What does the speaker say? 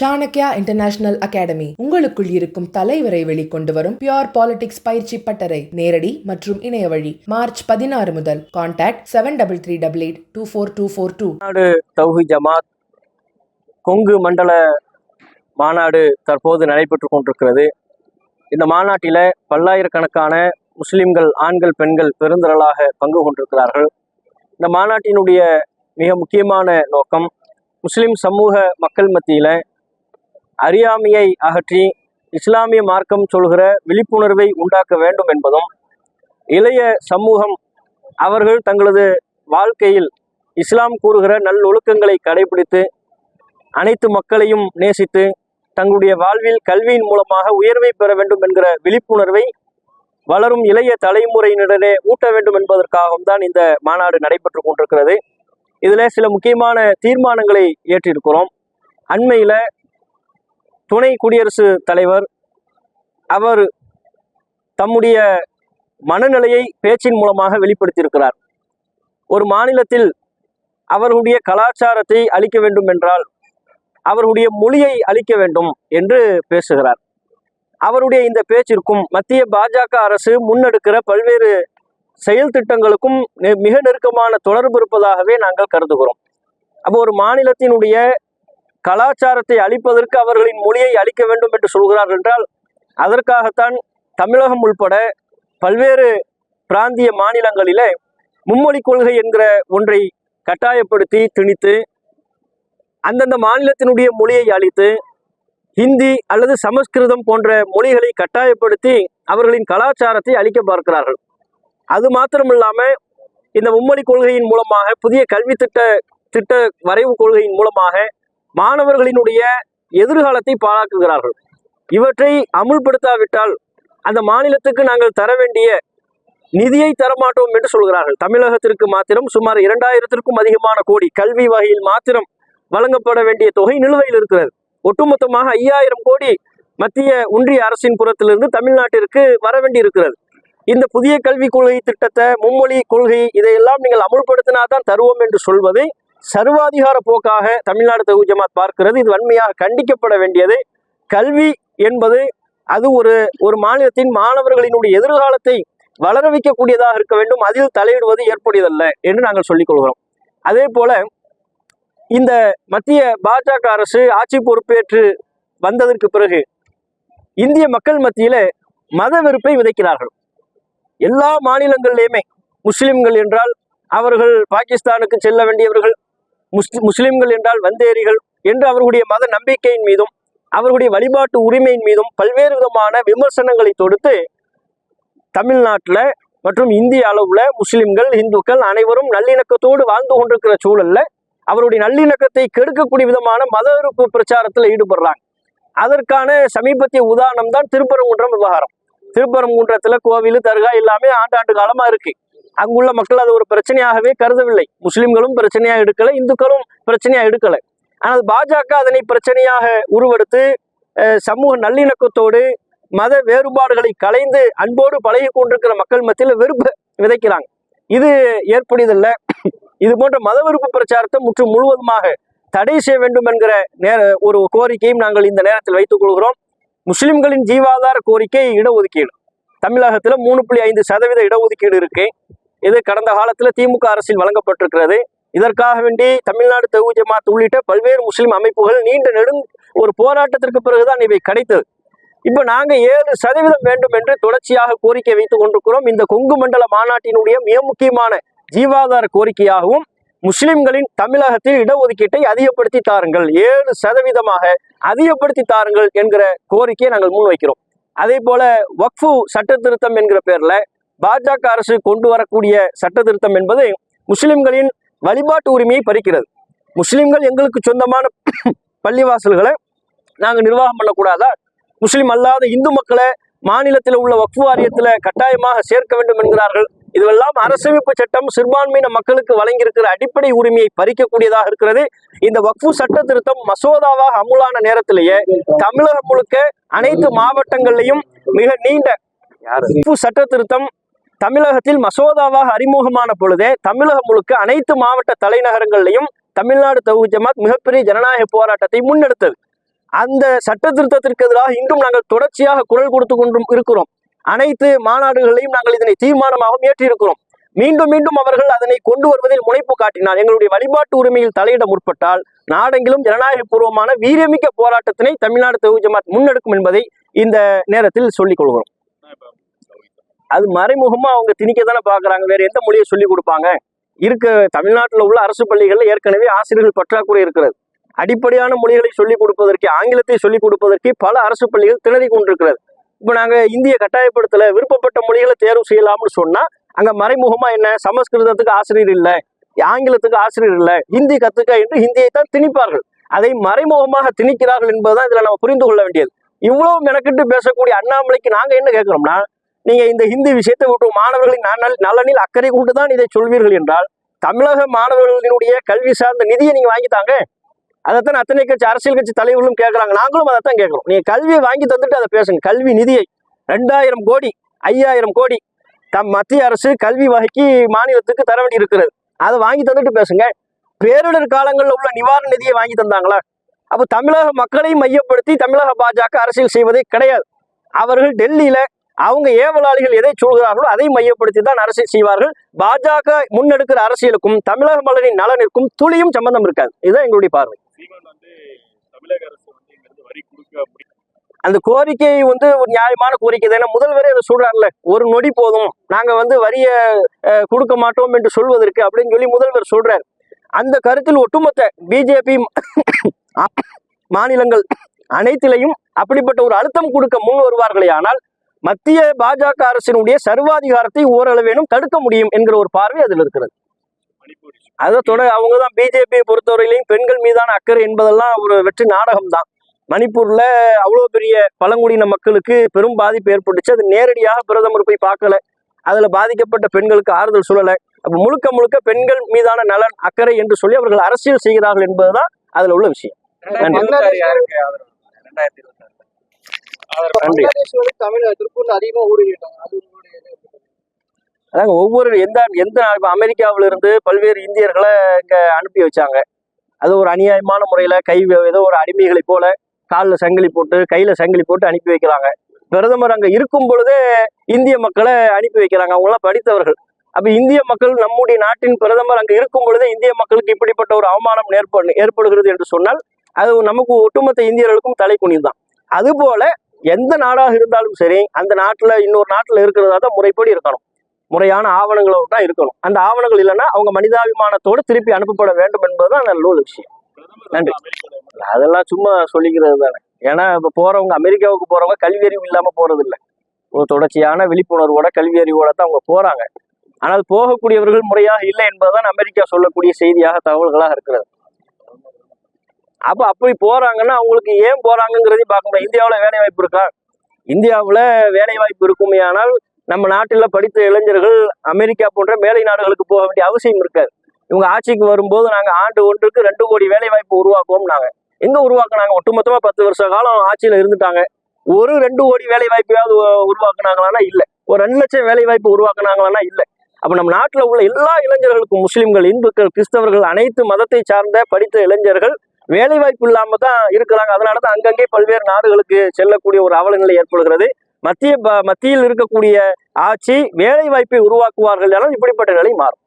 Chanakya international academy. உங்களுக்குள் இருக்கும் தலைவரை வெளிக்கொண்டு வரும் பியோர் பாலிடிக்ஸ் பயிற்சி பட்டறை. நேரடி மற்றும் இணைய வழி. மார்ச் பதினாறு முதல். Contact seven double three double eight two four two four two Nadu Thowheed Jamath. Kongu மண்டல மாநாடு தற்போது நடைபெற்று கொண்டிருக்கிறது. இந்த மாநாட்டில் பல்லாயிரக்கணக்கான முஸ்லிம்கள் ஆண்கள் பெண்கள் பெருந்திரளாக பங்கு கொண்டிருக்கிறார்கள். இந்த மாநாட்டினுடைய மிக முக்கியமான நோக்கம் முஸ்லிம் சமூக மக்கள் மத்தியில் அறியாமையை அகற்றி இஸ்லாமிய மார்க்கம் சொல்கிற விழிப்புணர்வை உண்டாக்க வேண்டும் என்பதும் இளைய சமூகம் அவர்கள் தங்களது வாழ்க்கையில் இஸ்லாம் கூறுகிற நல்லொழுக்கங்களை கடைபிடித்து அனைத்து மக்களையும் நேசித்து தங்களுடைய வாழ்வில் கல்வியின் மூலமாக உயர்வை பெற வேண்டும் என்கிற விழிப்புணர்வை வளரும் இளைய தலைமுறையினரே ஊட்ட வேண்டும் என்பதற்காகவும் தான் இந்த மாநாடு நடைபெற்று கொண்டிருக்கிறது. இதில் சில முக்கியமான தீர்மானங்களை ஏற்றிருக்கிறோம். அண்மையில் துணை குடியரசு தலைவர் அவர் தம்முடைய மனநிலையை பேச்சின் மூலமாக வெளிப்படுத்தியிருக்கிறார். ஒரு மாநிலத்தில் அவர்களுடைய கலாச்சாரத்தை அளிக்க வேண்டும் என்றால் அவர்களுடைய மொழியை அளிக்க வேண்டும் என்று பேசுகிறார். அவருடைய இந்த பேச்சிற்கும் மத்திய பாஜக அரசு முன்னெடுக்கிற பல்வேறு செயல் திட்டங்களுக்கும் நெ- மிக நெருக்கமான தொடர்பு இருப்பதாகவே நாங்கள் கருதுகிறோம். அப்போ ஒரு மாநிலத்தினுடைய கலாச்சாரத்தை அழிப்பதற்கு அவர்களின் மொழியை அழிக்க வேண்டும் என்று சொல்கிறார்கள் என்றால் அதற்காகத்தான் தமிழகம் உள்பட பல்வேறு பிராந்திய மாநிலங்களிலே மும்மொழி கொள்கை என்கிற ஒன்றை கட்டாயப்படுத்தி திணித்து அந்தந்த மாநிலத்தினுடைய மொழியை அழித்து ஹிந்தி அல்லது சமஸ்கிருதம் போன்ற மொழிகளை கட்டாயப்படுத்தி அவர்களின் கலாச்சாரத்தை அழிக்க பார்க்கிறார்கள். அது மாத்திரமில்லாமல் இந்த மும்மொழி கொள்கையின் மூலமாக புதிய கல்வி திட்ட திட்ட வரைவு கொள்கையின் மூலமாக மாணவர்களினுடைய எதிர்காலத்தை பாழாக்குகிறார்கள் இவற்றை அமுல்படுத்தாவிட்டால் அந்த மாநிலத்துக்கு நாங்கள் தர வேண்டிய நிதியை தரமாட்டோம் என்று சொல்கிறார்கள். தமிழகத்திற்கு மாத்திரம் சுமார் இரண்டாயிரத்திற்கும் அதிகமான கோடி கல்வி வகையில் மாத்திரம் வழங்கப்பட வேண்டிய தொகை நிலுவையில் இருக்கிறது. ஒட்டுமொத்தமாக ஐயாயிரம் கோடி மத்திய ஒன்றிய அரசின் புறத்திலிருந்து தமிழ்நாட்டிற்கு வர வேண்டி இருக்கிறது இந்த புதிய கல்விக் கொள்கை திட்டத்தை மும்மொழி கொள்கை இதையெல்லாம் நீங்கள் அமுல்படுத்தினா தான் தருவோம் என்று சொல்வதை சர்வாதிகார போக்காக தமிழ்நாடு தகுதி ஜமாத் பார்க்கிறது. இது வன்மையாக கண்டிக்கப்பட வேண்டியது. கல்வி என்பது அது ஒரு ஒரு மாநிலத்தின் மாணவர்களினுடைய எதிர்காலத்தை வளர வைக்கக்கூடியதாக இருக்க வேண்டும். அதில் தலையிடுவது ஏற்புடையதல்ல என்று நாங்கள் சொல்லிக் கொள்கிறோம். அதே போல இந்த மத்திய பாஜக அரசு ஆட்சி பொறுப்பேற்று வந்ததற்கு பிறகு இந்திய மக்கள் மத்தியில மத வெறுப்பை விதைக்கிறார்கள். எல்லா மாநிலங்களிலுமே முஸ்லிம்கள் என்றால் அவர்கள் பாகிஸ்தானுக்கு செல்ல வேண்டியவர்கள் முஸ்லிம்கள் என்றால் வந்தேரிகள் என்று அவர்களுடைய மத நம்பிக்கையின் மீதும் அவர்களுடைய வழிபாட்டு உரிமையின் மீதும் பல்வேறு விதமான விமர்சனங்களை தொடுத்து தமிழ்நாட்டில் மற்றும் இந்திய அளவுல முஸ்லிம்கள் இந்துக்கள் அனைவரும் நல்லிணக்கத்தோடு வாழ்ந்து கொண்டிருக்கிற சூழல்ல அவருடைய நல்லிணக்கத்தை கெடுக்கக்கூடிய விதமான மத வெறுப்பு பிரச்சாரத்தில் ஈடுபடுறாங்க. அதற்கான சமீபத்திய உதாரணம் தான் திருப்பரங்குன்றம் விவகாரம். திருப்பரங்குன்றத்துல கோவில் தர்கா எல்லாமே ஆண்டாண்டு காலமா இருக்கு. அங்குள்ள மக்கள் அது ஒரு பிரச்சனையாகவே கருதவில்லை. முஸ்லிம்களும் பிரச்சனையா எடுக்கலை இந்துக்களும் பிரச்சனையா எடுக்கலை. ஆனால் பாஜக அதனை பிரச்சனையாக உருவெடுத்து அஹ், சமூக நல்லிணக்கத்தோடு மத வேறுபாடுகளை கலைந்து அன்போடு பழகி கொண்டிருக்கிற மக்கள் மத்தியில் வெறுப்பு விதைக்கிறாங்க. இது ஏற்புடையதல்ல. இது போன்ற மத வெறுப்பு பிரச்சாரத்தை முற்று முழுவதுமாக தடை செய்ய வேண்டும் என்கிற நேர ஒரு கோரிக்கையும் நாங்கள் இந்த நேரத்தில் வைத்துக் கொள்கிறோம். முஸ்லிம்களின் ஜீவாதார கோரிக்கை இடஒதுக்கீடு. தமிழகத்தில் மூணு புள்ளி ஐந்து சதவீத இடஒதுக்கீடு இருக்கு. இது கடந்த காலத்தில் திமுக அரசில் வழங்கப்பட்டிருக்கிறது. இதற்காக வேண்டி தமிழ்நாடு தெகு ஜமாத் உள்ளிட்ட பல்வேறு முஸ்லீம் அமைப்புகள் நீண்ட நெடுங் ஒரு போராட்டத்திற்கு பிறகுதான் இவை கிடைத்தது. இப்போ நாங்கள் ஏழு சதவீதம் வேண்டும் என்று தொடர்ச்சியாக கோரிக்கை வைத்துக் கொண்டிருக்கிறோம். இந்த கொங்கு மண்டல மாநாட்டினுடைய மிக முக்கியமான ஜீவாதார கோரிக்கையாகவும் முஸ்லிம்களின் தமிழகத்தில் இடஒதுக்கீட்டை அதிகப்படுத்தி தாருங்கள் ஏழு சதவீதமாக அதிகப்படுத்தி தாருங்கள் என்கிற கோரிக்கையை நாங்கள் முன்வைக்கிறோம். அதே போல வக்ஃபு சட்ட திருத்தம் என்கிற பேர்ல பாஜக அரசு கொண்டு வரக்கூடிய சட்ட திருத்தம் என்பது முஸ்லிம்களின் வழிபாட்டு உரிமையை பறிக்கிறது. முஸ்லிம்கள் எங்களுக்கு சொந்தமான பள்ளிவாசல்களை நாங்கள் நிர்வாகம் பண்ணக்கூடாதா? முஸ்லீம் அல்லாத இந்து மக்களை மாநிலத்தில் உள்ள வக்ஃபு வாரியத்தில் கட்டாயமாக சேர்க்க வேண்டும் என்கிறார்கள். இதுவெல்லாம் அரசமைப்பு சட்டம் சிறுபான்மையின மக்களுக்கு வழங்கியிருக்கிற அடிப்படை உரிமையை பறிக்கக்கூடியதாக இருக்கிறது. இந்த வக்ஃபு சட்ட திருத்தம் மசோதாவாக அமுலான நேரத்திலேயே தமிழகம் முழுக்க அனைத்து மாவட்டங்களிலையும் மிக நீண்ட வக்ஃபு சட்ட திருத்தம் தமிழகத்தில் மசோதாவாக அறிமுகமான பொழுதே தமிழகம் முழுக்க அனைத்து மாவட்ட தலைநகரங்களிலையும் தமிழ்நாடு தவு ஜமாத் மிகப்பெரிய ஜனநாயக போராட்டத்தை முன்னெடுத்தது. அந்த சட்ட திருத்தத்திற்கு எதிராக இன்றும் நாங்கள் தொடர்ச்சியாக குரல் கொடுத்து கொண்டும் இருக்கிறோம். அனைத்து மாநாடுகளையும் நாங்கள் இதனை தீர்மானமாகவும் ஏற்றியிருக்கிறோம் மீண்டும் மீண்டும் அவர்கள் அதனை கொண்டு வருவதில் முனைப்பு காட்டினார். எங்களுடைய வழிபாட்டு உரிமையில் தலையிட முற்பட்டால் நாடெங்கிலும் ஜனநாயக பூர்வமான வீரமிக்க போராட்டத்தினை தமிழ்நாடு தகுதி ஜமாத் முன்னெடுக்கும் என்பதை இந்த நேரத்தில் சொல்லிக் கொள்கிறோம். அது மறைமுகமாக அவங்க திணிக்க தானே பார்க்குறாங்க. வேறு எந்த மொழியை சொல்லி கொடுப்பாங்க? இருக்க தமிழ்நாட்டில் உள்ள அரசு பள்ளிகளில் ஏற்கனவே ஆசிரியர்கள் பற்றாக்குறை இருக்கிறது. அடிப்படையான மொழிகளை சொல்லிக் கொடுப்பதற்கு ஆங்கிலத்தை சொல்லிக் கொடுப்பதற்கு பல அரசு பள்ளிகள் திணறி கொண்டிருக்கிறது. இப்போ நாங்கள் இந்திய கட்டாயப்படுத்தல விருப்பப்பட்ட மொழிகளை தேர்வு செய்யலாம்னு சொன்னால் அங்கே மறைமுகமாக என்ன? சமஸ்கிருதத்துக்கு ஆசிரியர் இல்லை ஆங்கிலத்துக்கு ஆசிரியர் இல்லை ஹிந்தி கற்றுக்க என்று ஹிந்தியை தான் திணிப்பார்கள். அதை மறைமுகமாக திணிக்கிறார்கள் என்பதுதான் இதில் நம்ம புரிந்து கொள்ள வேண்டியது. இவ்வளவு மெனக்கிட்டு பேசக்கூடிய அண்ணாமலைக்கு நாங்கள் என்ன கேட்குறோம்னா நீங்கள் இந்த ஹிந்தி விஷயத்தை விட்டு மாணவர்களின் நலன் நலனில் அக்கறை கொண்டு தான் இதை சொல்வீர்கள் என்றால் தமிழக மாணவர்களினுடைய கல்வி சார்ந்த நிதியை நீங்கள் வாங்கித்தாங்க அதைத்தான் அத்தனை கட்சி அரசியல் கட்சி தலைவர்களும் கேட்குறாங்க நாங்களும் அதைத்தான் கேட்குறோம் நீங்கள் கல்வியை வாங்கி தந்துட்டு அதை பேசுங்க. கல்வி நிதியை ரெண்டாயிரம் கோடி ஐயாயிரம் கோடி தம் மத்திய அரசு கல்வி வகைக்கு மாநிலத்துக்கு தர வேண்டி இருக்கிறது. அதை வாங்கி தந்துட்டு பேசுங்க. பேரிடர் காலங்களில் உள்ள நிவாரண நிதியை வாங்கி தந்தாங்களா? அப்போ தமிழக மக்களை மையப்படுத்தி தமிழக பாஜக அரசியல் செய்வதே கிடையாது. அவர்கள் டெல்லியில் அவங்க ஏவலாளிகள் எதை சொல்கிறார்களோ அதை மையப்படுத்தி தான் அரசியல் செய்வார்கள். பாஜக முன்னெடுக்கிற அரசியலுக்கும் தமிழக மலரின் நலனிற்கும் துளியும் சம்பந்தம் இருக்காது. இதுதான் எங்களுடைய பார்வை. அந்த கோரிக்கை வந்து ஒரு நியாயமான கோரிக்கை தானே. முதல்வரே அதை சொல்றாருல்ல ஒரு நொடி போதும் நாங்க வந்து வரிய கொடுக்க மாட்டோம் என்று சொல்வதற்கு அப்படின்னு சொல்லி முதல்வர் சொல்றாரு. அந்த கருத்தில் ஒட்டுமொத்த பிஜேபி மாநிலங்கள் அனைத்திலையும் அப்படிப்பட்ட ஒரு அழுத்தம் கொடுக்க முன் வருவார்களே ஆனால் மத்திய பாஜக அரசினுடைய சர்வாதிகாரத்தை ஓரளவேனும் தடுக்க முடியும் என்கிற ஒரு பார்வை அதில் இருக்கிறது. அதை தொடர் அவங்க தான் பிஜேபியை பொறுத்தவரையிலையும் பெண்கள் மீதான அக்கறை என்பதெல்லாம் ஒரு வெற்றி நாடகம் தான் மணிப்பூர்ல அவ்வளோ பெரிய பழங்குடியின மக்களுக்கு பெரும் பாதிப்பு ஏற்பட்டுச்சு. அது நேரடியாக பிரதமர் போய் பார்க்கல. அதுல பாதிக்கப்பட்ட பெண்களுக்கு ஆறுதல் சொல்லலை. அப்ப முழுக்க முழுக்க பெண்கள் மீதான நலன் அக்கறை என்று சொல்லி அவர்கள் அரசியல் செய்கிறார்கள் என்பதுதான் அதுல உள்ள விஷயம். நன்றி. நன்றி. தமிழ் திருப்பூர்ல அதிகமா ஊடுருவிட்டாங்க. அது? அதாங்க ஒவ்வொரு எந்த எந்த இப்ப அமெரிக்காவில இருந்து பல்வேறு இந்தியர்களை இங்க அனுப்பி வச்சாங்க. அது ஒரு அநியாயமான முறையில கை ஏதோ ஒரு அடிமைகளை போல காலில் சங்கிலி போட்டு கையில சங்கிலி போட்டு அனுப்பி வைக்கிறாங்க. பிரதமர் அங்க இருக்கும் பொழுதே இந்திய மக்களை அனுப்பி வைக்கிறாங்க. அவங்க எல்லாம் படித்தவர்கள். அப்ப இந்திய மக்கள் நம்முடைய நாட்டின் பிரதமர் அங்க இருக்கும் பொழுதே இந்திய மக்களுக்கு இப்படிப்பட்ட ஒரு அவமானம் ஏற்படு ஏற்படுகிறது என்று சொன்னால் அது நமக்கு ஒட்டுமொத்த இந்தியர்களுக்கும் தலை குனிதான் அதுபோல எந்த நாடாக இருந்தாலும் சரி அந்த நாட்டில் இன்னொரு நாட்டில் இருக்கிறதா தான் முறைப்படி இருக்கணும். முறையான ஆவணங்களோடு தான் இருக்கணும். அந்த ஆவணங்கள் இல்லைன்னா அவங்க மனிதாபிமானத்தோடு திருப்பி அனுப்பப்பட வேண்டும் என்பதுதான் அந்த நூல் விஷயம் நன்றி. அதெல்லாம் சும்மா சொல்லிக்கிறது தானே. ஏன்னா இப்போ போகிறவங்க அமெரிக்காவுக்கு போகிறவங்க கல்வி அறிவு இல்லாமல் போகிறதில்ல ஒரு தொடர்ச்சியான விழிப்புணர்வோட கல்வி அறிவோட தான் அவங்க போகிறாங்க ஆனால் போகக்கூடியவர்கள் முறையாக இல்லை என்பதுதான் அமெரிக்கா சொல்லக்கூடிய செய்தியாக தகவல்களாக இருக்கிறது. அப்ப அப்படி போறாங்கன்னா அவங்களுக்கு ஏன் போறாங்கங்கிறதையும் பார்க்க முடியாது இந்தியாவில் வேலை வாய்ப்பு இருக்கா? இந்தியாவில் வேலை வாய்ப்பு இருக்குமே ஆனால் நம்ம நாட்டில் படித்த இளைஞர்கள் அமெரிக்கா போன்ற மேலை நாடுகளுக்கு போக வேண்டிய அவசியம் இருக்காது. இவங்க ஆட்சிக்கு வரும்போது நாங்கள் ஆண்டு ஒன்றுக்கு ரெண்டு கோடி வேலை வாய்ப்பு உருவாக்குவோம் நாங்கள் எங்கே உருவாக்குனாங்க? ஒட்டுமொத்தமாக பத்து வருஷ காலம் ஆட்சியில் இருந்துட்டாங்க. ஒரு ரெண்டு கோடி வேலை வாய்ப்பையாவது உருவாக்குனாங்களான்னா இல்லை. ஒரு ரெண்டு லட்சம் வேலை வாய்ப்பு உருவாக்குனாங்களான்னா இல்லை. அப்போ நம்ம நாட்டில் உள்ள எல்லா இளைஞர்களுக்கும் முஸ்லீம்கள் இந்துக்கள் கிறிஸ்தவர்கள் அனைத்து மதத்தை சார்ந்த படித்த இளைஞர்கள் வேலை வாய்ப்பு இல்லாம தான் இருக்கிறாங்க. அதனால தான் அங்கங்கே பல்வேறு நாடுகளுக்கு செல்லக்கூடிய ஒரு அவல நிலை ஏற்படுகிறது. மத்திய ப- மத்தியில் இருக்கக்கூடிய ஆட்சி வேலை வாய்ப்பை உருவாக்குவார்கள் என இப்படிப்பட்ட நிலை மாறும்.